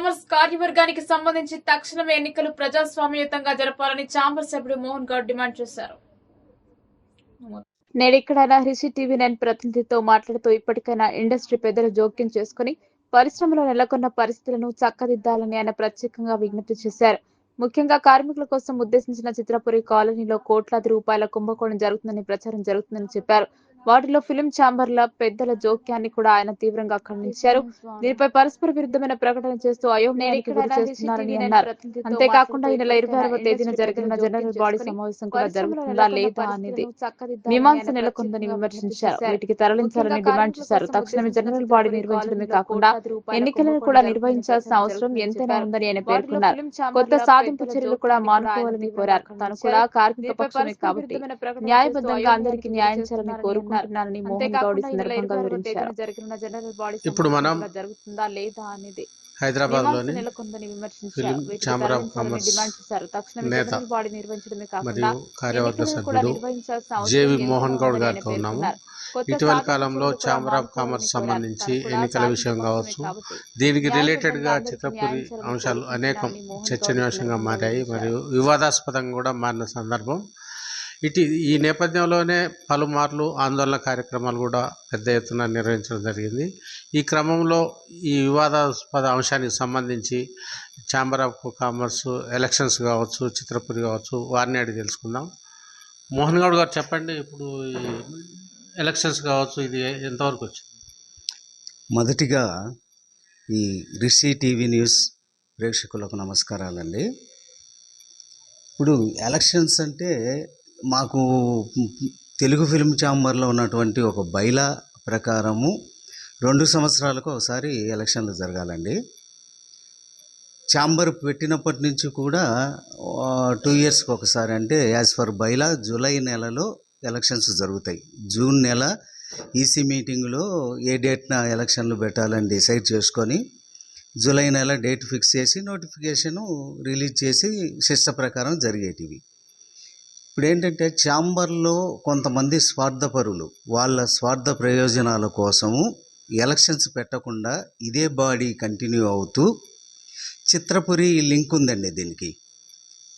Chambers కార్యవర్గానికి సంబంధించి తక్షణమే ఎన్నికలు ప్రజాస్వామ్యయుతంగా జరపాలని చాంబర్ సభ్యుడు మోహన్ గౌడ్ డిమాండ్ చేశారు. నేడు ఇక్కడ హరిషి టీవీ నైన్ ప్రతినిధితో మాట్లాడుతూ ఇప్పటికైనా ఇండస్ట్రీ పెద్దలు జోక్యం చేసుకుని పరిశ్రమలో నెలకొన్న పరిస్థితులను చక్కదిద్దాలని ఆయన ప్రత్యేకంగా విజ్ఞప్తి చేశారు. ముఖ్యంగా కార్మికుల కోసం ఉద్దేశించిన చిత్రపురి కాలనీలో కోట్లాది రూపాయల కుంభకోణం జరుగుతుందని ప్రచారం జరుగుతుందని చెప్పారు. వాటిలో ఫిలిం ఛాంబర్ల పెద్దల జోక్యాన్ని కూడా ఆయన తీవ్రంగా ఖండించారు. దీనిపై పరస్పర విరుద్ధమైన ప్రకటన చేస్తూ అయోమయానికి గురి చేస్తున్నారని అన్నారు. అంతేకాకుండా ఈ నెల ఇరవై ఆరవ తేదీన జరిగిన జనరల్ బాడీ సమావేశం కూడా జరుగుతుందా లేదా అనేది మీమాంస నెలకొందని విమర్శించారు. వీటికి తరలించాలని డిమాండ్ చేశారు. తక్షణమే జనరల్ బాడీ నిర్వహించడమే కాకుండా ఎన్నికలను కూడా నిర్వహించాల్సిన అవసరం ఎంతైనా ఉందని ఆయన పేర్కొన్నారు. కొత్త సాధింపు చర్యలు కూడా మానుకోవాలని కోరారు. తాను కూడా కార్మిక పక్షమే కాబట్టి న్యాయబద్ధంగా అందరికీ న్యాయం చేయాలని కోరుకుంటున్నానని మోహన్ గౌడ్ ఈ సందర్భంగా వివరించారు. ఇప్పుడు మనం జరుగుతుందా లేదా అనేది ఛాంబర్ ఆఫ్ తరలించాలని కామర్స్ డిమాండ్ చేశారు. తక్షణమే నేత మరియు కాకుండా కార్యవర్గ సభ్యుడు జేవి మోహన్ గౌడ్ గారితో ఉన్నాము. ఇటీవల కాలంలో మానుకోవాలని కామర్స్. సంబంధించి ఎన్నికల విషయం కావచ్చు. దీనికి రిలేటెడ్గా చిత్రపురి అంశాలు అనేకం చర్చనీయాంశంగా మారాయి మరియు. వివాదాస్పదంగా కూడా మారిన సందర్భం. ఇటు ఈ నేపథ్యంలోనే పలుమార్లు ఆందోళన కార్యక్రమాలు కూడా పెద్ద ఎత్తున నిర్వహించడం జరిగింది. ఈ క్రమంలో ఈ వివాదాస్పద అంశానికి సంబంధించి ఛాంబర్ ఆఫ్ కామర్స్ ఎలక్షన్స్ కావచ్చు చిత్రపురి కావచ్చు వారిని అడిగి తెలుసుకుందాం. మోహన్ గౌడ్ గారు చెప్పండి ఇప్పుడు ఈ ఎలక్షన్స్ కావచ్చు ఇది ఎంతవరకు వచ్చింది? మొదటిగా ఈ రిషి టీవీ న్యూస్ ప్రేక్షకులకు నమస్కారాలండి. ఇప్పుడు ఎలక్షన్స్ అంటే మాకు తెలుగు ఫిల్మ్ ఛాంబర్లో ఉన్నటువంటి ఒక బైలా ప్రకారము రెండు సంవత్సరాలకు ఒకసారి ఎలక్షన్లు జరగాలండి. ఛాంబర్ పెట్టినప్పటి నుంచి కూడా టూ ఇయర్స్కి ఒకసారి అంటే యాజ్ ఫర్ బైలా జూలై నెలలో ఎలక్షన్స్ జరుగుతాయి. జూన్ నెల ఈసీ మీటింగ్లో ఏ డేట్న ఎలక్షన్లు పెట్టాలని డిసైడ్ చేసుకొని జూలై నెల డేట్ ఫిక్స్ చేసి నోటిఫికేషను రిలీజ్ చేసి శిష్ట ప్రకారం జరిగేటివి. ఇప్పుడు ఏంటంటే ఛాంబర్లో కొంతమంది స్వార్థపరులు వాళ్ళ స్వార్థ ప్రయోజనాల కోసము ఎలక్షన్స్ పెట్టకుండా ఇదే బాడీ కంటిన్యూ అవుతూ చిత్రపురి లింక్ ఉందండి దీనికి.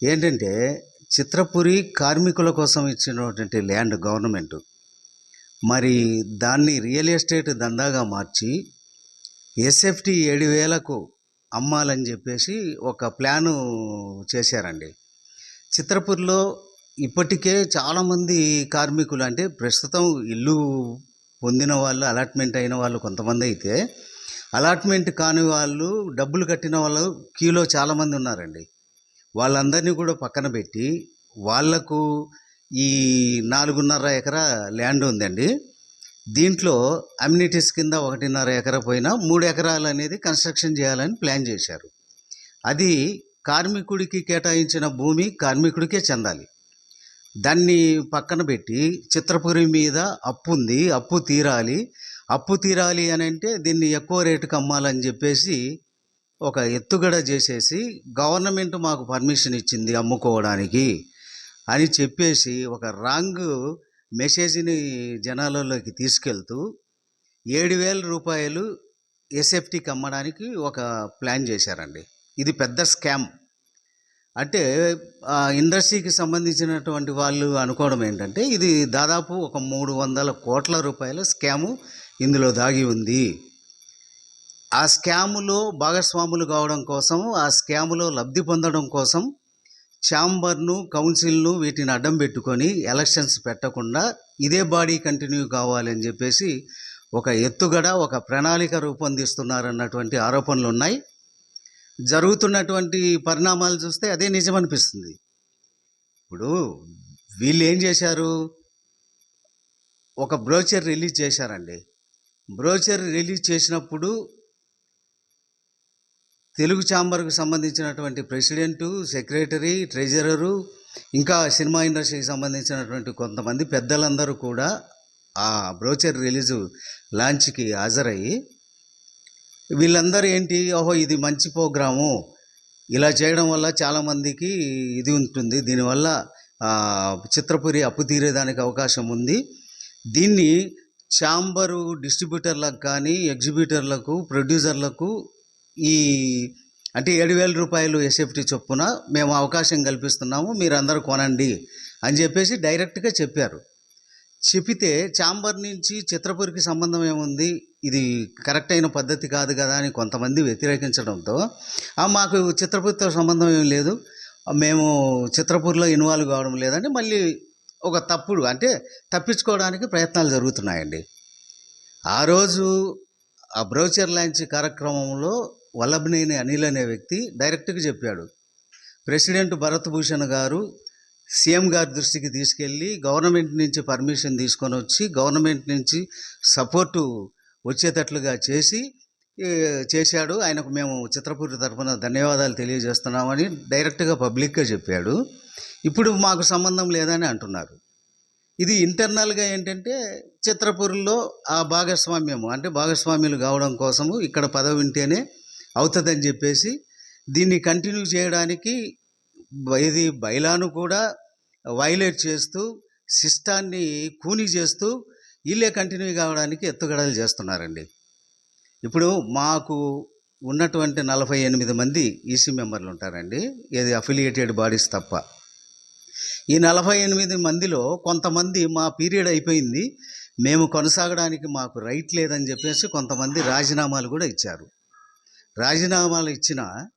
ఏంటంటే చిత్రపురి కార్మికుల కోసం ఇచ్చినటువంటి ల్యాండ్ గవర్నమెంట్ మరి దాన్ని రియల్ ఎస్టేట్ దందాగా మార్చి ఎస్ఎఫ్టీ ఏడు వేలకు అమ్మాలని చెప్పేసి ఒక ప్లాను చేశారండి. చిత్రపూర్లో ఇప్పటికే చాలామంది కార్మికులు అంటే ప్రస్తుతం ఇల్లు పొందిన వాళ్ళు అలాట్మెంట్ అయిన వాళ్ళు కొంతమంది అయితే అలాట్మెంట్ కాని వాళ్ళు డబ్బులు కట్టిన వాళ్ళు క్యూలో చాలామంది ఉన్నారండి. వాళ్ళందరినీ కూడా పక్కన పెట్టి వాళ్ళకు ఈ నాలుగున్నర ఎకరా ల్యాండ్ ఉందండి. దీంట్లో అమ్యూనిటీస్ కింద ఒకటిన్నర ఎకరా పోయినా మూడు ఎకరాలు అనేది కన్స్ట్రక్షన్ చేయాలని ప్లాన్ చేశారు. అది కార్మికుడికి కేటాయించిన భూమి కార్మికుడికే చెందాలి. దాన్ని పక్కన పెట్టి చిత్రపురి మీద అప్పు ఉంది అప్పు తీరాలి. అప్పు తీరాలి అని అంటే దీన్ని ఎక్కువ రేటుకి అమ్మాలని చెప్పేసి ఒక ఎత్తుగడ చేసేసి గవర్నమెంట్ మాకు పర్మిషన్ ఇచ్చింది అమ్ముకోవడానికి అని చెప్పేసి ఒక రాంగ్ మెసేజ్ని జనాలలోకి తీసుకెళ్తూ ఏడు వేల రూపాయలు ఎస్ఎఫ్టీకి అమ్మడానికి ఒక ప్లాన్ చేశారండి. ఇది పెద్ద స్కామ్. అంటే ఇండస్ట్రీకి సంబంధించినటువంటి వాళ్ళు అనుకోవడం ఏంటంటే ఇది దాదాపు ఒక మూడు వందల కోట్ల రూపాయల స్కాము ఇందులో దాగి ఉంది. ఆ స్కాములో భాగస్వాములు కావడం కోసం ఆ స్కాములో లబ్ధి పొందడం కోసం ఛాంబర్ను కౌన్సిల్ను వీటిని అడ్డం పెట్టుకొని ఎలక్షన్స్ పెట్టకుండా ఇదే బాడీ కంటిన్యూ కావాలని చెప్పేసి ఒక ఎత్తుగడ ఒక ప్రణాళిక రూపొందిస్తున్నారన్నటువంటి ఆరోపణలు ఉన్నాయి జరుగుతున్నటువంటి పరిణామాలు చూస్తే అదే నిజమనిపిస్తుంది ఇప్పుడు వీళ్ళు ఏం చేశారు? ఒక బ్రోచర్ రిలీజ్ చేశారండి. బ్రోచర్ రిలీజ్ చేసినప్పుడు తెలుగు ఛాంబర్కు సంబంధించినటువంటి ప్రెసిడెంటు సెక్రటరీ ట్రెజరరు ఇంకా సినిమా ఇండస్ట్రీకి సంబంధించినటువంటి కొంతమంది పెద్దలందరూ కూడా ఆ బ్రోచర్ రిలీజు లాంచ్కి హాజరయ్యి వీళ్ళందరూ ఏంటి ఓహో ఇది మంచి ప్రోగ్రాము. ఇలా చేయడం వల్ల చాలామందికి ఇది ఉంటుంది. దీనివల్ల చిత్రపురి అప్పు తీరేదానికి అవకాశం ఉంది. దీన్ని ఛాంబరు డిస్ట్రిబ్యూటర్లకు కానీ ఎగ్జిబ్యూటర్లకు ప్రొడ్యూసర్లకు ఈ అంటే ఏడు వేల రూపాయలు ఎస్ఎఫ్టీ చొప్పున మేము అవకాశం కల్పిస్తున్నాము మీరందరూ కొనండి అని చెప్పేసి డైరెక్ట్గా చెప్పారు. చెప్పితే ఛాంబర్ నుంచి చిత్రపురికి సంబంధం ఏముంది? ఇది కరెక్ట్ అయిన పద్ధతి కాదు కదా అని కొంతమంది వ్యతిరేకించడంతో మాకు చిత్రపూర్తో సంబంధం ఏం లేదు. మేము చిత్రపూర్లో ఇన్వాల్వ్ కావడం లేదని మళ్ళీ ఒక తప్పుడు అంటే తప్పించుకోవడానికి ప్రయత్నాలు జరుగుతున్నాయండి. ఆ రోజు ఆ బ్రోచర్ లాంచ్ కార్యక్రమంలో వల్లభనేని అనిల్ అనే వ్యక్తి డైరెక్ట్గా చెప్పాడు. ప్రెసిడెంట్ భరత్ భూషణ్ గారు సీఎం గారి దృష్టికి తీసుకెళ్ళి గవర్నమెంట్ నుంచి పర్మిషన్ తీసుకొని వచ్చి గవర్నమెంట్ నుంచి సపోర్టు వచ్చేటట్లుగా చేసి చేశాడు. ఆయనకు మేము చిత్రపూరి తరఫున ధన్యవాదాలు తెలియజేస్తున్నామని డైరెక్ట్గా పబ్లిక్గా చెప్పాడు. ఇప్పుడు మాకు సంబంధం లేదని అంటున్నారు. ఇది ఇంటర్నల్గా ఏంటంటే చిత్రపూర్లో ఆ భాగస్వామ్యము అంటే భాగస్వామ్యులు కావడం కోసము ఇక్కడ పదవి ఉంటేనే అవుతుందని చెప్పేసి దీన్ని కంటిన్యూ చేయడానికి ఇది బైలాను కూడా వైలేట్ చేస్తూ సిస్టాన్ని కూని చేస్తూ వీళ్ళే కంటిన్యూ కావడానికి ఎత్తుగడలు చేస్తున్నారండి. ఇప్పుడు మాకు ఉన్నటువంటి నలభై ఎనిమిది మంది ఈసీ మెంబర్లు ఉంటారండి. ఇది అఫిలియేటెడ్ బాడీస్ తప్ప. ఈ నలభై ఎనిమిది మందిలో కొంతమంది మా పీరియడ్ అయిపోయింది. మేము కొనసాగడానికి మాకు రైట్ లేదని చెప్పేసి కొంతమంది రాజీనామాలు కూడా ఇచ్చారు. రాజీనామాలు ఇచ్చిన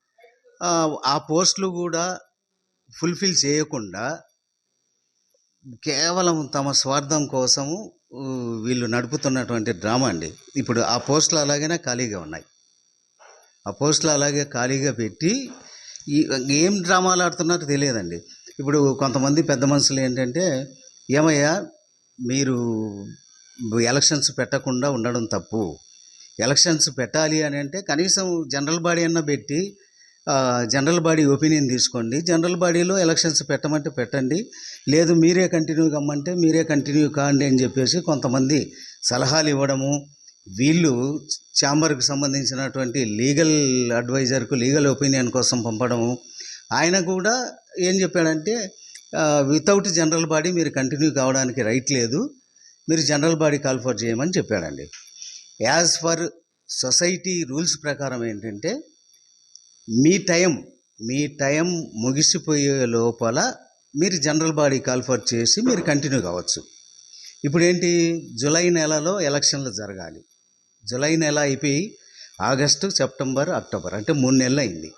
ఆ, పోస్టులు కూడా ఫుల్ఫిల్ చేయకుండా కేవలం తమ స్వార్థం కోసము వీళ్ళు నడుపుతున్నటువంటి డ్రామా అండి. ఇప్పుడు ఆ పోస్టులు అలాగైనా ఖాళీగా ఉన్నాయి. ఆ పోస్టులు అలాగే ఖాళీగా పెట్టి ఏం డ్రామాలు ఆడుతున్నారో తెలియదండి. ఇప్పుడు కొంతమంది పెద్ద మనుషులు ఏంటంటే ఏమయ్యా మీరు ఎలక్షన్స్ పెట్టకుండా ఉండడం తప్పు. ఎలక్షన్స్ పెట్టాలి అని అంటే కనీసం జనరల్ బాడీ అన్న పెట్టి జనరల్ బాడీ ఒపీనియన్ తీసుకోండి. జనరల్ బాడీలో ఎలక్షన్స్ పెట్టమంటే పెట్టండి. లేదు మీరే కంటిన్యూ కమ్మంటే మీరే కంటిన్యూ కాండి అని చెప్పేసి కొంతమంది సలహాలు ఇవ్వడము వీళ్ళు ఛాంబర్కి సంబంధించినటువంటి లీగల్ అడ్వైజర్కు లీగల్ ఒపీనియన్ కోసం పంపడము. ఆయన కూడా ఏం చెప్పాడంటే వితౌట్ జనరల్ బాడీ మీరు కంటిన్యూ కావడానికి రైట్ లేదు. మీరు జనరల్ బాడీ కాల్ ఫర్ చేయమని చెప్పాడండి. యాజ్ ఫర్ సొసైటీ రూల్స్ ప్రకారం ఏంటంటే మీ టైం మీ టైం ముగిసిపోయే లోపల మీరు జనరల్ బాడీ కాల్ ఫర్ చేసి మీరు కంటిన్యూ కావచ్చు. ఇప్పుడు ఏంటి? జూలై నెలలో ఎలక్షన్లు జరగాలి. జూలై నెల అయిపోయి ఆగస్టు సెప్టెంబర్ అక్టోబర్ అంటే మూడు నెలలు అయింది.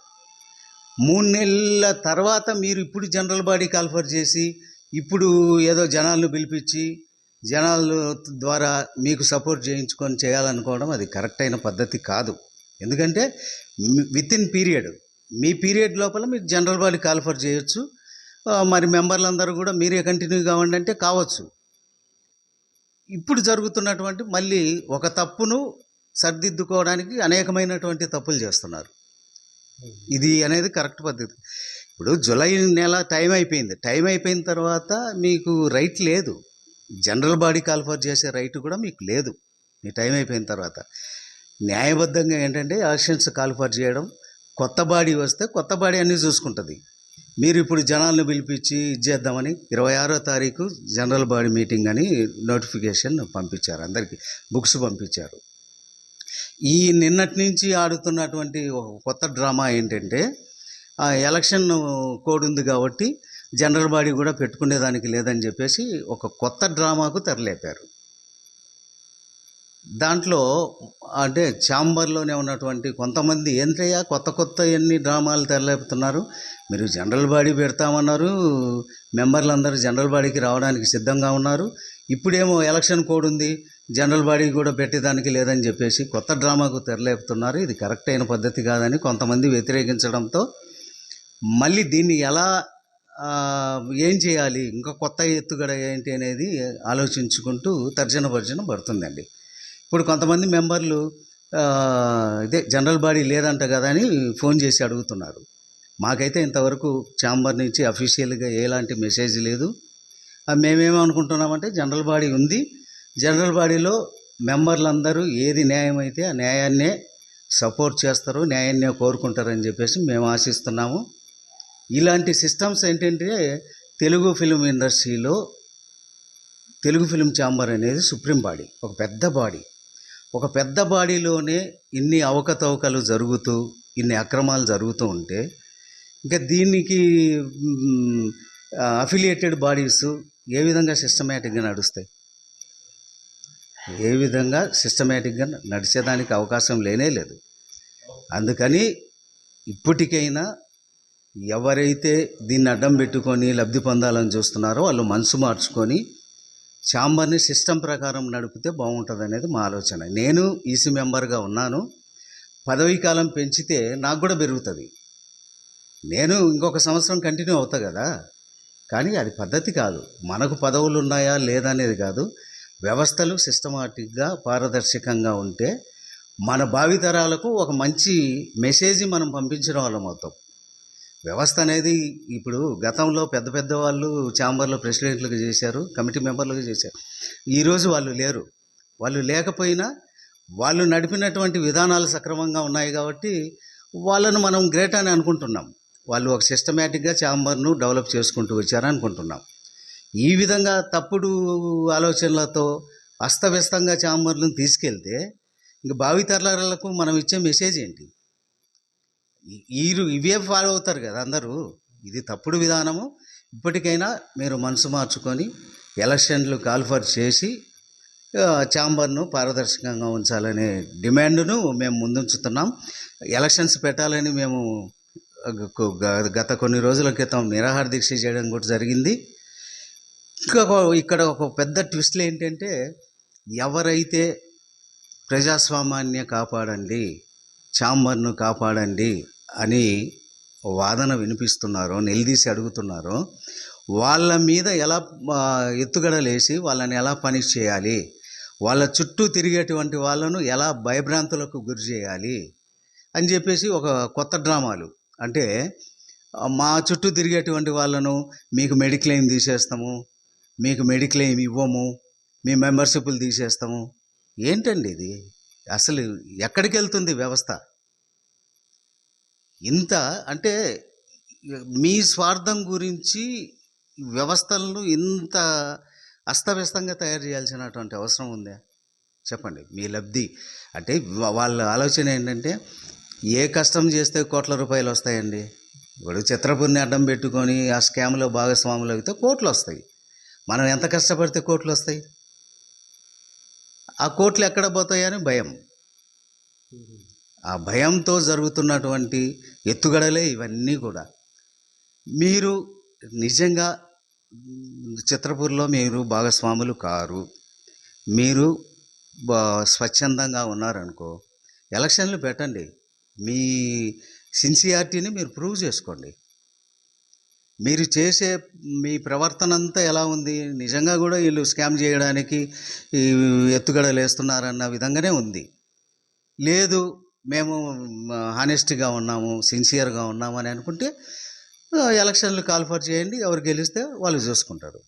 మూడు నెలల తర్వాత మీరు ఇప్పుడు జనరల్ బాడీ కాల్ఫర్ చేసి ఇప్పుడు ఏదో జనాలను పిలిపించి జనాల ద్వారా మీకు సపోర్ట్ చేయించుకొని చేయాలనుకోవడం అది కరెక్ట్ అయిన పద్ధతి కాదు. ఎందుకంటే విత్ ఇన్ పీరియడ్ మీ పీరియడ్ లోపల మీరు జనరల్ బాడీ కాల్ఫర్ చేయొచ్చు. మరి మెంబర్లందరూ కూడా మీరే కంటిన్యూ కావండి అంటే కావచ్చు. ఇప్పుడు జరుగుతున్నటువంటి మళ్ళీ ఒక తప్పును సరిదిద్దుకోవడానికి అనేకమైనటువంటి తప్పులు చేస్తున్నారు. ఇది అనేది కరెక్ట్ పద్ధతి. ఇప్పుడు జూలై నెల టైం అయిపోయింది. టైం అయిపోయిన తర్వాత మీకు రైట్ లేదు. జనరల్ బాడీ కాల్ఫర్ చేసే రైట్ కూడా మీకు లేదు. మీ టైం అయిపోయిన తర్వాత. న్యాయబద్ధంగా ఏంటంటే ఎలక్షన్స్ కాల్ఫర్ చేయడం కొత్త బాడీ వస్తే కొత్త బాడీ అన్నీ చూసుకుంటుంది. మీరు ఇప్పుడు జనాలను పిలిపించి ఇచ్చేద్దామని ఇరవై ఆరో తారీఖు జనరల్ బాడీ మీటింగ్ అని నోటిఫికేషన్ పంపించారు అందరికీ బుక్స్ పంపించారు. ఈ నిన్నటి నుంచి ఆడుతున్నటువంటి ఒక కొత్త డ్రామా ఏంటంటే ఆ ఎలక్షన్ కోడ్ ఉంది కాబట్టి జనరల్ బాడీ కూడా పెట్టుకునేదానికి లేదని చెప్పేసి ఒక కొత్త డ్రామాకు తెరలేపారు. దాంట్లో అంటే ఛాంబర్లోనే ఉన్నటువంటి కొంతమంది ఏంటయ్యా కొత్త కొత్త ఎన్ని డ్రామాలు తెరలేపుతున్నారు? మీరు జనరల్ బాడీ పెడతామన్నారు మెంబర్లు అందరూ జనరల్ బాడీకి రావడానికి సిద్ధంగా ఉన్నారు. ఇప్పుడేమో ఎలక్షన్ కోడ్ ఉంది జనరల్ బాడీ కూడా పెట్టేదానికి లేదని చెప్పేసి కొత్త డ్రామాకు తెరలేపుతున్నారు. ఇది కరెక్ట్ అయిన పద్ధతి కాదని కొంతమంది వ్యతిరేకించడంతో మళ్ళీ దీన్ని ఎలా ఏం చేయాలి? ఇంకా కొత్త ఎత్తుగడ ఏంటి అనేది ఆలోచించుకుంటూ తర్జన భర్జన పడుతుందండి. ఇప్పుడు కొంతమంది మెంబర్లు ఇదే జనరల్ బాడీ లేదంట కదా అని ఫోన్ చేసి అడుగుతున్నారు. మాకైతే ఇంతవరకు ఛాంబర్ నుంచి అఫీషియల్గా ఎలాంటి మెసేజ్ లేదు. మేమేమనుకుంటున్నామంటే జనరల్ బాడీ ఉంది. జనరల్ బాడీలో మెంబర్లందరూ ఏది న్యాయం అయితే ఆ న్యాయాన్నే సపోర్ట్ చేస్తారు న్యాయాన్నే కోరుకుంటారని చెప్పేసి మేము ఆశిస్తున్నాము. ఇలాంటి సిస్టమ్స్ ఏంటంటే తెలుగు ఫిలిం ఇండస్ట్రీలో తెలుగు ఫిలిం ఛాంబర్ అనేది సుప్రీం బాడీ ఒక పెద్ద బాడీ. ఒక పెద్ద బాడీలోనే ఇన్ని అవకతవకలు జరుగుతూ ఇన్ని అక్రమాలు జరుగుతూ ఉంటే ఇంకా దీనికి అఫిలియేటెడ్ బాడీస్ ఏ విధంగా సిస్టమేటిక్గా నడుస్తాయి? ఏ విధంగా సిస్టమేటిక్గా నడిచేదానికి అవకాశం లేనే లేదు. అందుకని ఇప్పటికైనా ఎవరైతే దీన్ని అడ్డం పెట్టుకొని లబ్ధి పొందాలని చూస్తున్నారో వాళ్ళు మనసు మార్చుకొని ఛాంబర్ని సిస్టమ్ ప్రకారం నడిపితే బాగుంటుంది అనేది మా ఆలోచన. నేను ఈసీ మెంబర్గా ఉన్నాను. పదవీ కాలం పెంచితే నాకు కూడా పెరుగుతుంది. నేను ఇంకొక సంవత్సరం కంటిన్యూ అవుతా కదా. కానీ అది పద్ధతి కాదు. మనకు పదవులు ఉన్నాయా లేదా అనేది కాదు. వ్యవస్థలు సిస్టమాటిక్గా పారదర్శకంగా ఉంటే మన భావితరాలకు ఒక మంచి మెసేజ్ మనం పంపించడం వాళ్ళం అవుతాం వ్యవస్థ అనేది ఇప్పుడు గతంలో పెద్ద పెద్ద వాళ్ళు ఛాంబర్లో ప్రెసిడెంట్లుగా చేశారు కమిటీ మెంబర్లుగా చేశారు. ఈరోజు వాళ్ళు లేరు. వాళ్ళు లేకపోయినా వాళ్ళు నడిపినటువంటి విధానాలు సక్రమంగా ఉన్నాయి కాబట్టి వాళ్ళను మనం గ్రేట్ అని అనుకుంటున్నాం. వాళ్ళు ఒక సిస్టమేటిక్గా ఛాంబర్ను డెవలప్ చేసుకుంటూ వచ్చారనుకుంటున్నాం ఈ విధంగా తప్పుడు ఆలోచనలతో అస్తవ్యస్తంగా ఛాంబర్లను తీసుకెళ్తే ఇంక భావితరాలకు మనం ఇచ్చే మెసేజ్ ఏంటి? వీరు ఇవే ఫాలో అవుతారు కదా అందరూ. ఇది తప్పుడు విధానము. ఇప్పటికైనా మీరు మనసు మార్చుకొని ఎలక్షన్లు కాల్ఫర్ చేసి ఛాంబర్ను పారదర్శకంగా ఉంచాలనే డిమాండ్ను మేము ముందుంచుతున్నాం. ఎలక్షన్స్ పెట్టాలని మేము గత కొన్ని రోజుల క్రితం నిరాహార దీక్ష చేయడం కూడా జరిగింది. ఇంకా ఇక్కడ ఒక పెద్ద ట్విస్ట్లు ఏంటంటే ఎవరైతే ప్రజాస్వామ్యాన్ని కాపాడండి ఛాంబర్ను కాపాడండి అని వాదన వినిపిస్తున్నారో నిలదీసి అడుగుతున్నారో వాళ్ళ మీద ఎలా ఎత్తుగడలేసి వాళ్ళని ఎలా పనిష్ చేయాలి వాళ్ళ చుట్టూ తిరిగేటువంటి వాళ్ళను ఎలా భయభ్రాంతులకు గురి చేయాలి అని చెప్పేసి ఒక కొత్త డ్రామాలు. అంటే మా చుట్టూ తిరిగేటువంటి వాళ్ళను మీకు మెడిక్లెయిమ్ తీసేస్తాము మీకు మెడిక్లెయిమ్ ఇవ్వము మీ మెంబర్షిప్లు తీసేస్తాము. ఏంటండి ఇది? అసలు ఎక్కడికి వెళ్తుంది వ్యవస్థ? ఇంత అంటే మీ స్వార్థం గురించి వ్యవస్థలను ఇంత అస్తవ్యస్తంగా తయారు చేయాల్సినటువంటి అవసరం ఉందా? చెప్పండి. మీ లబ్ధి. అంటే వాళ్ళ ఆలోచన ఏంటంటే ఏ కష్టం చేస్తే కోట్ల రూపాయలు వస్తాయండి? ఇప్పుడు చిత్రపురిని అడ్డం పెట్టుకొని ఆ స్కామ్లో భాగస్వాములు అయితే కోట్లు వస్తాయి. మనం ఎంత కష్టపడితే కోట్లు వస్తాయి? ఆ కోట్లు ఎక్కడ పోతాయని భయం. ఆ భయంతో జరుగుతున్నటువంటి ఎత్తుగడలే ఇవన్నీ కూడా. మీరు నిజంగా చిత్రపూర్లో మీరు భాగస్వాములు కారు. మీరు బా- స్వచ్ఛందంగా ఉన్నారనుకో ఎలక్షన్లు పెట్టండి. మీ సిన్సియారిటీని మీరు ప్రూవ్ చేసుకోండి. మీరు చేసే మీ ప్రవర్తన అంతా ఎలా ఉంది? నిజంగా కూడా వీళ్ళు స్కామ్ చేయడానికి ఎత్తుగడలు వేస్తున్నారన్న విధంగానే ఉంది. లేదు మేము హానెస్ట్గా ఉన్నాము సిన్సియర్గా ఉన్నాము అని అనుకుంటే ఎలక్షన్లు కాల్ఫర్ చేయండి ఎవరు గెలిస్తే వాళ్ళు చూసుకుంటారు.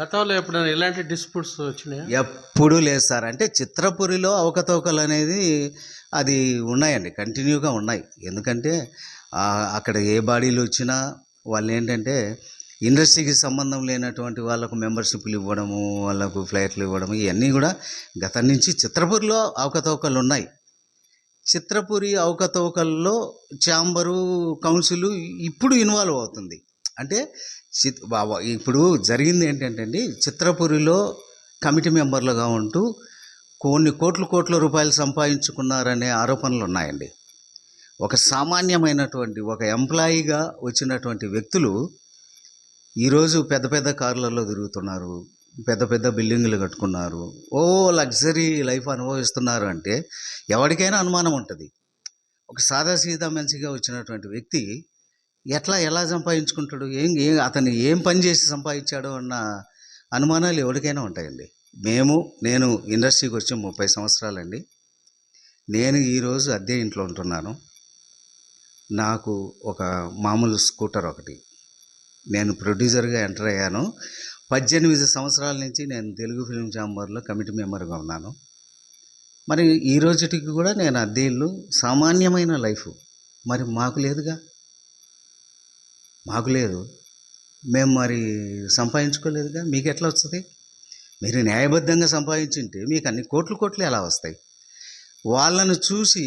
గతంలో ఎప్పుడైనా ఇలాంటి డిస్ప్యూట్స్ వచ్చినాయా? ఎప్పుడూ లేదు సార్. అంటే చిత్రపురిలో అవకతవకలు అనేది అది ఉన్నాయండి కంటిన్యూగా ఉన్నాయి. ఎందుకంటే అక్కడ ఏ బాడీలు వచ్చినా వాళ్ళు ఏంటంటే ఇండస్ట్రీకి సంబంధం లేనటువంటి వాళ్ళకు మెంబర్షిప్లు ఇవ్వడము వాళ్ళకు ఫ్లైట్లు ఇవ్వడము ఇవన్నీ కూడా గతం నుంచి చిత్రపురిలో అవకతవకలు ఉన్నాయి. చిత్రపురి అవకతవకల్లో ఛాంబరు కౌన్సిల్ ఇప్పుడు ఇన్వాల్వ్ అవుతుంది. అంటే చిత్ ఇప్పుడు జరిగింది ఏంటంటే అండి చిత్రపురిలో కమిటీ మెంబర్లుగా ఉంటూ కొన్ని కోట్ల కోట్ల రూపాయలు సంపాదించుకున్నారనే ఆరోపణలు ఉన్నాయండి. ఒక సామాన్యమైనటువంటి ఒక ఎంప్లాయీగా వచ్చినటువంటి వ్యక్తులు ఈరోజు పెద్ద పెద్ద కార్లలో తిరుగుతున్నారు. పెద్ద పెద్ద బిల్డింగులు కట్టుకున్నారు. ఓ లగ్జరీ లైఫ్ అనుభవిస్తున్నారు అంటే ఎవరికైనా అనుమానం ఉంటుంది. ఒక సాదా సీదా మనిషిగా వచ్చినటువంటి వ్యక్తి ఎట్లా ఎలా సంపాదించుకుంటాడు? ఏం ఏం అతను ఏం పని చేసి సంపాదించాడో అన్న అనుమానాలు ఎవరికైనా ఉంటాయండి. మేము నేను ఇండస్ట్రీకి వచ్చి ముప్పై సంవత్సరాలండి. నేను ఈరోజు అద్దె ఇంట్లో ఉంటున్నాను. నాకు ఒక మామూలు స్కూటర్ ఒకటి. నేను ప్రొడ్యూసర్గా ఎంటర్ అయ్యాను. పద్దెనిమిది సంవత్సరాల నుంచి నేను తెలుగు ఫిల్మ్ ఛాంబర్లో కమిటీ మెంబర్గా ఉన్నాను. మరి ఈ రోజుటికి కూడా నేను అద్దె ఇల్లు సామాన్యమైన లైఫ్. మరి మాకు లేదుగా? మాకు లేదు. మేము మరి సంపాదించుకోలేదుగా? మీకు ఎట్లా వస్తుంది? మీరు న్యాయబద్ధంగా సంపాదించుంటే మీకు అన్ని కోట్లు కోట్లు ఎలా వస్తాయి? వాళ్ళను చూసి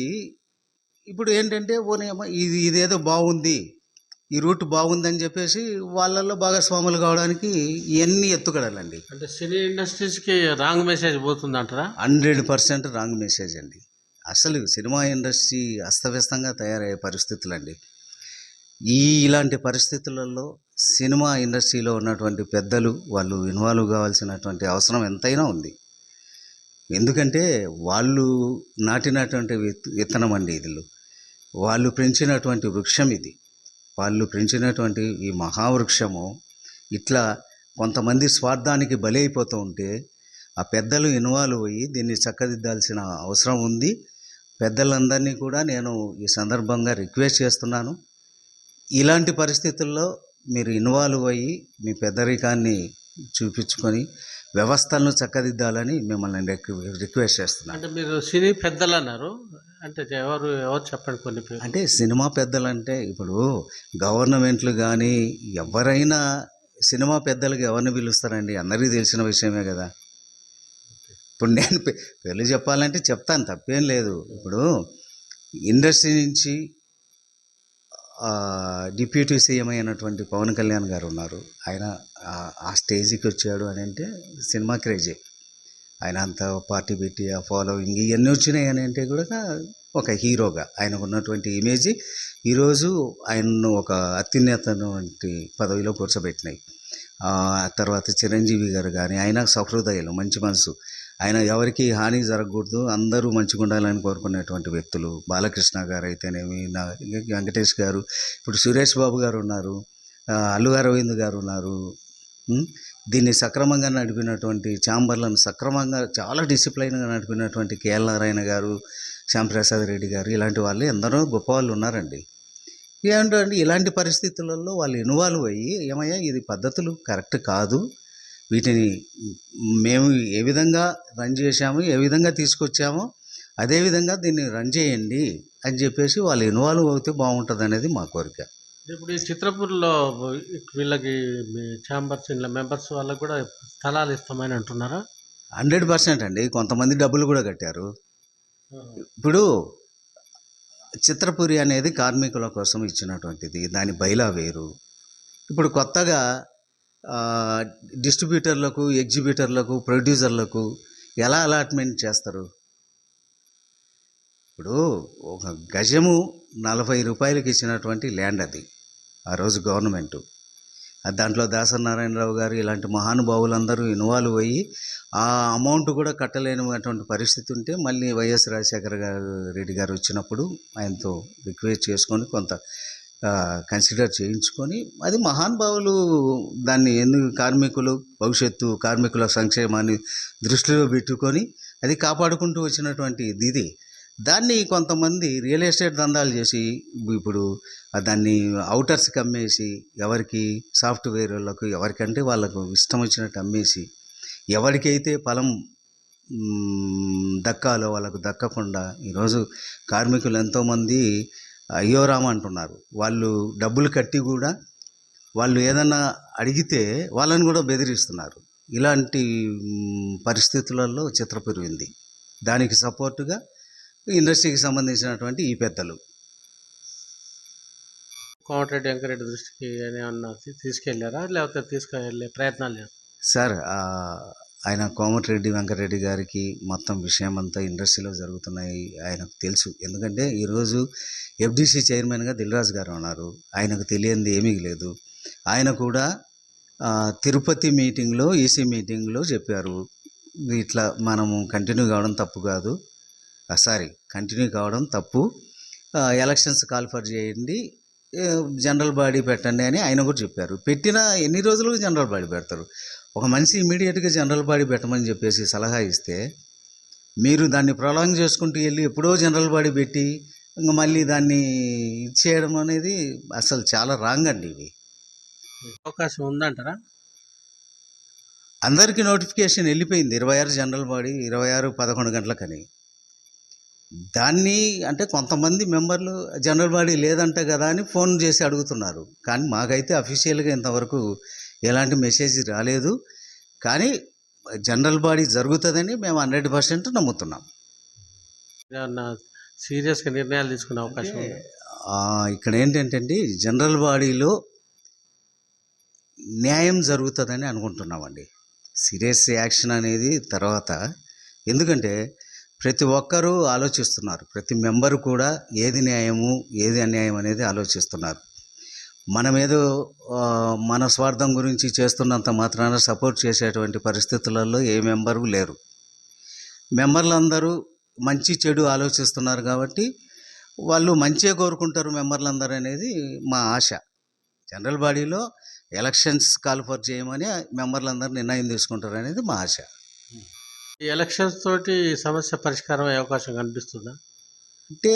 ఇప్పుడు ఏంటంటే ఓనేమో ఇది ఇదేదో బాగుంది. ఈ రూట్ బాగుందని చెప్పేసి వాళ్ళల్లో భాగస్వాములు కావడానికి ఇవన్నీ ఎత్తుగడలండి. అంటే సినీ ఇండస్ట్రీస్కి రాంగ్ మెసేజ్ పోతుంది అంటారా హండ్రెడ్ పర్సెంట్ రాంగ్ మెసేజ్ అండి. అసలు సినిమా ఇండస్ట్రీ అస్తవ్యస్తంగా తయారయ్యే పరిస్థితులు అండి ఈ ఇలాంటి పరిస్థితులలో సినిమా ఇండస్ట్రీలో ఉన్నటువంటి పెద్దలు వాళ్ళు ఇన్వాల్వ్ కావాల్సినటువంటి అవసరం ఎంతైనా ఉంది. ఎందుకంటే వాళ్ళు నాటినటువంటి విత్ విత్తనం అండి ఇది వాళ్ళు పెంచినటువంటి వృక్షం ఇది. వాళ్ళు పెంచినటువంటి ఈ మహావృక్షము ఇట్లా కొంతమంది స్వార్థానికి బలి అయిపోతూ ఉంటే ఆ పెద్దలు ఇన్వాల్వ్ అయ్యి దీన్ని చక్కదిద్దాల్సిన అవసరం ఉంది. పెద్దలందరినీ కూడా నేను ఈ సందర్భంగా రిక్వెస్ట్ చేస్తున్నాను. ఇలాంటి పరిస్థితుల్లో మీరు ఇన్వాల్వ్ అయ్యి మీ పెద్దరికాన్ని చూపించుకొని వ్యవస్థలను చక్కదిద్దాలని మిమ్మల్ని రిక్వ- రిక్వెస్ట్ చేస్తున్నాను. అంటే మీరు సినీ పెద్దలు అన్నారు అంటే ఎవరు ఎవరు చెప్పండి కొన్ని అంటే సినిమా పెద్దలంటే ఇప్పుడు గవర్నమెంట్లు కానీ ఎవరైనా సినిమా పెద్దలకు ఎవరిని పిలుస్తారండి? అందరికీ తెలిసిన విషయమే కదా. ఇప్పుడు నేను పెళ్ళి చెప్పాలంటే చెప్తాను తప్పేం లేదు. ఇప్పుడు ఇండస్ట్రీ నుంచి డిప్యూటీ సీఎం అయినటువంటి పవన్ కళ్యాణ్ గారు ఉన్నారు. ఆయన ఆ- స్టేజ్కి వచ్చాడు అని అంటే సినిమా క్రేజే. ఆయన అంత పార్టీ పెట్టి ఆ ఫాలోయింగ్ ఇవన్నీ వచ్చినాయి అని అంటే కూడా ఒక హీరోగా. ఆయనకు ఉన్నటువంటి ఇమేజ్ ఈరోజు ఆయన్ను ఒక అత్యున్నతటువంటి పదవిలో కూర్చోబెట్టినాయి. ఆ తర్వాత చిరంజీవి గారు కానీ ఆయన సహృదయాలు మంచి మనసు. ఆయన ఎవరికి హాని జరగకూడదు. అందరూ మంచిగా ఉండాలని కోరుకునేటువంటి వ్యక్తులు బాలకృష్ణ గారు అయితేనేమి నా వెంకటేష్ గారు ఇప్పుడు సురేష్ బాబు గారు ఉన్నారు అల్లు అరవింద్ గారు ఉన్నారు దీన్ని సక్రమంగా నడిపినటువంటి చాంబర్లను సక్రమంగా చాలా డిసిప్లైన్గా నడిపినటువంటి కేఎల్ నారాయణ గారు శ్యాంప్రసాద్ రెడ్డి గారు ఇలాంటి వాళ్ళు ఎందరో గొప్ప వాళ్ళు ఉన్నారండి. ఏంటంటే ఇలాంటి పరిస్థితులలో వాళ్ళు ఇన్వాల్వ్ అయ్యి ఏమయ్యా ఇది పద్ధతులు కరెక్ట్ కాదు. వీటిని మేము ఏ విధంగా రన్ చేశాము ఏ విధంగా తీసుకొచ్చామో అదే విధంగా దీన్ని రన్ చేయండి అని చెప్పేసి వాళ్ళు ఇన్వాల్వ్ అవుతే బాగుంటుంది అనేది మా కోరిక. ఇప్పుడు ఈ చిత్రపూర్లో వీళ్ళకి ఛాంబర్స్ ఇంట్లో మెంబర్స్ వాళ్ళకి కూడా స్థలాలు ఇస్తామని అంటున్నారా? హండ్రెడ్ పర్సెంట్ అండి. కొంతమంది డబ్బులు కూడా కట్టారు. ఇప్పుడు చిత్రపురి అనేది కార్మికుల కోసం ఇచ్చినటువంటిది. దాని బైలా వేరు. ఇప్పుడు కొత్తగా డిస్ట్రిబ్యూటర్లకు ఎగ్జిబ్యూటర్లకు ప్రొడ్యూసర్లకు ఎలా అలాట్మెంట్ చేస్తారు? ఇప్పుడు ఒక గజము నలభై రూపాయలకి ఇచ్చినటువంటి ల్యాండ్ అది ఆ రోజు గవర్నమెంటు. దాంట్లో దాసనారాయణరావు గారు ఇలాంటి మహానుభావులందరూ ఇన్వాల్వ్ అయ్యి ఆ అమౌంట్ కూడా కట్టలేనటువంటి పరిస్థితి ఉంటే మళ్ళీ వైఎస్ రాజశేఖర గారు రెడ్డి గారు వచ్చినప్పుడు ఆయనతో రిక్వెస్ట్ చేసుకొని కొంత కన్సిడర్ చేయించుకొని అది మహానుభావులు దాన్ని ఎందుకు కార్మికులు భవిష్యత్తు కార్మికుల సంక్షేమాన్ని దృష్టిలో పెట్టుకొని అది కాపాడుకుంటూ వచ్చినటువంటి ఇది దాన్ని కొంతమంది రియల్ ఎస్టేట్ దందాలు చేసి ఇప్పుడు దాన్ని అవుటర్స్కి అమ్మేసి ఎవరికి సాఫ్ట్వేర్ వాళ్ళకు ఎవరికంటే వాళ్ళకు ఇష్టం వచ్చినట్టు అమ్మేసి ఎవరికైతే ఫలం దక్కాలో వాళ్ళకు దక్కకుండా ఈరోజు కార్మికులు ఎంతోమంది అయ్యో రామ అంటున్నారు. వాళ్ళు డబ్బులు కట్టి కూడా వాళ్ళు ఏదన్నా అడిగితే వాళ్ళని కూడా బెదిరిస్తున్నారు. ఇలాంటి పరిస్థితులలో చిత్రపురింది దానికి సపోర్టుగా ఇండస్ట్రీకి సంబంధించినటువంటి ఈ పెద్దలు. కోమటిరెడ్డి వెంకరెడ్డి దృష్టికి ఏమన్నా తీ- తీసుకెళ్ళారా? లేకపోతే తీసుకెళ్ళే ప్రయత్నాలు సార్ ఆయన కోమటిరెడ్డి వెంకటరెడ్డి గారికి మొత్తం విషయం అంతా ఇండస్ట్రీలో జరుగుతున్నాయి ఆయనకు తెలుసు. ఎందుకంటే ఈరోజు ఎఫ్డిసి చైర్మన్గా దిల్రాజు గారు ఉన్నారు. ఆయనకు తెలియంది ఏమీ లేదు. ఆయన కూడా తిరుపతి మీటింగ్లో ఈసీ మీటింగ్లో చెప్పారు. ఇట్లా మనము కంటిన్యూ కావడం తప్పు కాదు. సారీ కంటిన్యూ కావడం తప్పు. ఎలక్షన్స్ కాల్ఫర్ చేయండి. జనరల్ బాడీ పెట్టండి అని ఆయన కూడా చెప్పారు. పెట్టిన ఎన్ని రోజులు జనరల్ బాడీ పెడతారు? ఒక మనిషి ఇమీడియట్గా జనరల్ బాడీ పెట్టమని చెప్పేసి సలహా ఇస్తే మీరు దాన్ని ప్రొలాంగ్ చేసుకుంటూ వెళ్ళి ఎప్పుడో జనరల్ బాడీ పెట్టి ఇంకా మళ్ళీ దాన్ని ఇచ్చేయడం అనేది అసలు చాలా రాంగ్ అండి ఇవి. అవకాశం ఉందంటారా? అందరికీ నోటిఫికేషన్ వెళ్ళిపోయింది. ఇరవై ఆరు జనరల్ బాడీ ఇరవై ఆరు పదకొండు గంటలకని. దాన్ని అంటే కొంతమంది మెంబర్లు జనరల్ బాడీ లేదంట కదా అని ఫోన్ చేసి అడుగుతున్నారు. కానీ మాకైతే అఫీషియల్గా ఇంతవరకు ఎలాంటి మెసేజ్ రాలేదు. కానీ జనరల్ బాడీ జరుగుతుందని మేము హండ్రెడ్ పర్సెంట్ నమ్ముతున్నాం. సీరియస్గా నిర్ణయాలు తీసుకునే అవకాశం ఇక్కడ ఏంటంటే అండి జనరల్ బాడీలో న్యాయం జరుగుతుందని అనుకుంటున్నామండి. సీరియస్ యాక్షన్ అనేది తర్వాత. ఎందుకంటే ప్రతి ఒక్కరూ ఆలోచిస్తున్నారు. ప్రతి మెంబరు కూడా ఏది న్యాయము ఏది అన్యాయం అనేది ఆలోచిస్తున్నారు. మనమేదో మన స్వార్థం గురించి చేస్తున్నంత మాత్రాన సపోర్ట్ చేసేటువంటి పరిస్థితులలో ఏ మెంబరు లేరు. మెంబర్లందరూ మంచి చెడు ఆలోచిస్తున్నారు కాబట్టి వాళ్ళు మంచిగా కోరుకుంటారు మెంబర్లందరూ అనేది మా ఆశ. జనరల్ బాడీలో ఎలక్షన్స్ కాల్ఫర్ చేయమని మెంబర్లందరూ నిర్ణయం తీసుకుంటారు అనేది మా ఆశ. ఈ ఎలక్షన్స్ తోటి సమస్య పరిష్కారం అయ్యే అవకాశం కనిపిస్తుందా? అంటే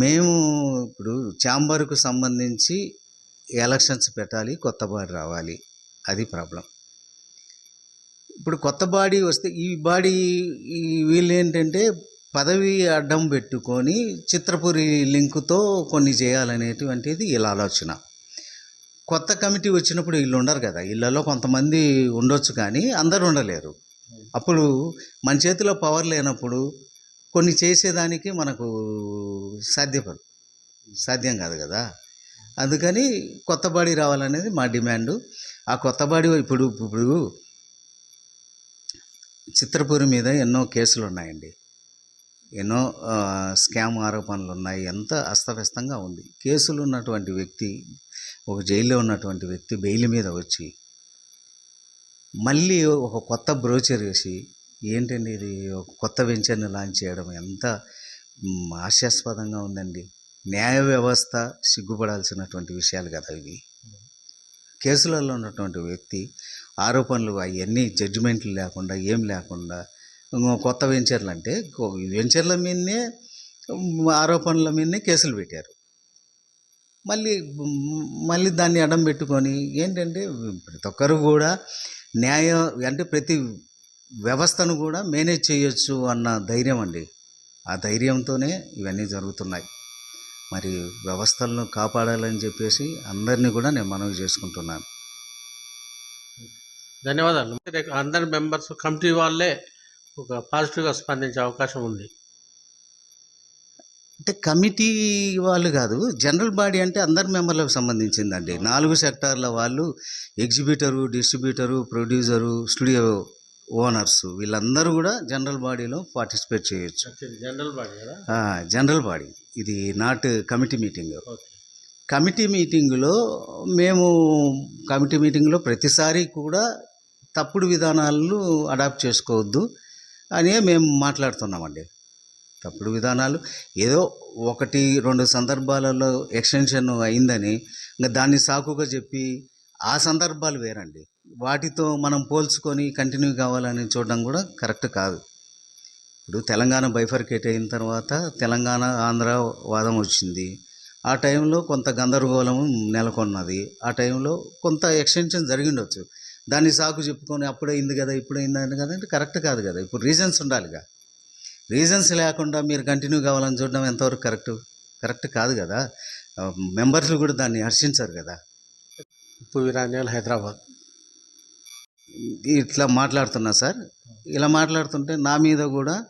మేము ఇప్పుడు ఛాంబర్కు సంబంధించి ఎలక్షన్స్ పెట్టాలి కొత్త బాడీ రావాలి. అది ప్రాబ్లం. ఇప్పుడు కొత్త బాడీ వస్తే ఈ బాడీ వీళ్ళు ఏంటంటే పదవి అడ్డం పెట్టుకొని చిత్రపురి లింకుతో కొన్ని చేయాలనేటువంటిది వీళ్ళ ఆలోచన. కొత్త కమిటీ వచ్చినప్పుడు వీళ్ళు ఉండరు కదా. వీళ్ళలో కొంతమంది ఉండొచ్చు కానీ అందరు ఉండలేరు. అప్పుడు మన చేతిలో పవర్ లేనప్పుడు కొన్ని చేసేదానికి మనకు సాధ్యపడు. సాధ్యం కాదు కదా? అందుకని కొత్త బాడీ రావాలనేది మా డిమాండ్. ఆ కొత్త బాడీ ఇప్పుడు ఇప్పుడు చిత్రపూరి మీద ఎన్నో కేసులు ఉన్నాయండి ఎన్నో స్కామ్ ఆరోపణలు ఉన్నాయి ఎంత అస్తవ్యస్తంగా ఉంది. కేసులు ఉన్నటువంటి వ్యక్తి ఒక జైల్లో ఉన్నటువంటి వ్యక్తి బెయిల్ మీద వచ్చి మళ్ళీ ఒక కొత్త బ్రోచర్ వేసి ఏంటండి ఇది? ఒక కొత్త వెంచర్ని లాంచ్ చేయడం ఎంత మ్, హాస్యాస్పదంగా ఉందండి. న్యాయ వ్యవస్థ సిగ్గుపడాల్సినటువంటి విషయాలు కదా ఇవి. కేసులలో ఉన్నటువంటి వ్యక్తి ఆరోపణలు అవన్నీ జడ్జిమెంట్లు లేకుండా ఏం లేకుండా కొత్త వెంచర్లు అంటే వెంచర్ల మీదనే ఆరోపణల మీదనే కేసులు పెట్టారు. మళ్ళీ మళ్ళీ దాన్ని అడం పెట్టుకొని ఏంటంటే ప్రతి ఒక్కరు కూడా న్యాయం అంటే ప్రతి వ్యవస్థను కూడా మేనేజ్ చేయొచ్చు అన్న ధైర్యం అండి. ఆ ధైర్యంతోనే ఇవన్నీ జరుగుతున్నాయి. మరి వ్యవస్థలను కాపాడాలని చెప్పేసి అందరినీ కూడా నేను మనవి చేసుకుంటున్నాను. ధన్యవాదాలు. అందరి మెంబర్స్ కమిటీ వాళ్ళే ఒక పాజిటివ్గా స్పందించే అవకాశం ఉంది. అంటే కమిటీ వాళ్ళు కాదు జనరల్ బాడీ అంటే అందరి మెంబర్లకు సంబంధించిందండి. నాలుగు సెక్టార్ల వాళ్ళు exhibitor distributor producer studio owners వీళ్ళందరూ కూడా జనరల్ బాడీలో పార్టిసిపేట్ చేయొచ్చు. General body general body. ఇది నాట్ కమిటీ మీటింగ్. కమిటీ మీటింగులో మేము కమిటీ మీటింగ్లో ప్రతిసారి కూడా తప్పుడు విధానాలను అడాప్ట్ చేసుకోవద్దు అనే మేము మాట్లాడుతున్నామండి. తప్పుడు విధానాలు. ఏదో ఒకటి రెండు సందర్భాలలో ఎక్స్టెన్షన్ అయిందని ఇంకా దాన్ని సాకుగా చెప్పి ఆ సందర్భాలు వేరండి. వాటితో మనం పోల్చుకొని కంటిన్యూ కావాలని చూడడం కూడా కరెక్ట్ కాదు. ఇప్పుడు తెలంగాణ బైఫర్కేట్ అయిన తర్వాత తెలంగాణ ఆంధ్ర వాదం వచ్చింది. ఆ టైంలో కొంత గందరగోళం నెలకొన్నది. ఆ టైంలో కొంత ఎక్స్టెన్షన్ జరిగిండొచ్చు. దాన్ని సాకు చెప్పుకొని అప్పుడైంది కదా ఇప్పుడైంది అని కదా అంటే కరెక్ట్ కాదు కదా. ఇప్పుడు రీజన్స్ ఉండాలిగా. రీజన్స్ లేకుండా మీరు కంటిన్యూ కావాలని చూడడం ఎంతవరకు కరెక్ట్? కరెక్ట్ కాదు కదా. మెంబర్లు కూడా దాన్ని హర్షించారు కదా. ఉప్పు విరాణ్యాలు హైదరాబాద్. ఇట్లా మాట్లాడుతున్నా సార్. ఇలా మాట్లాడుతుంటే నా మీద కూడా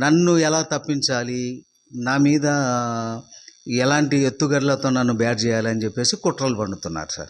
నన్ను ఎలా తప్పించాలి నా మీద ఎలాంటి ఎత్తుగడలతో నన్ను బ్యాట్ చేయాలని చెప్పేసి కుట్రలు పండుతున్నారు సార్.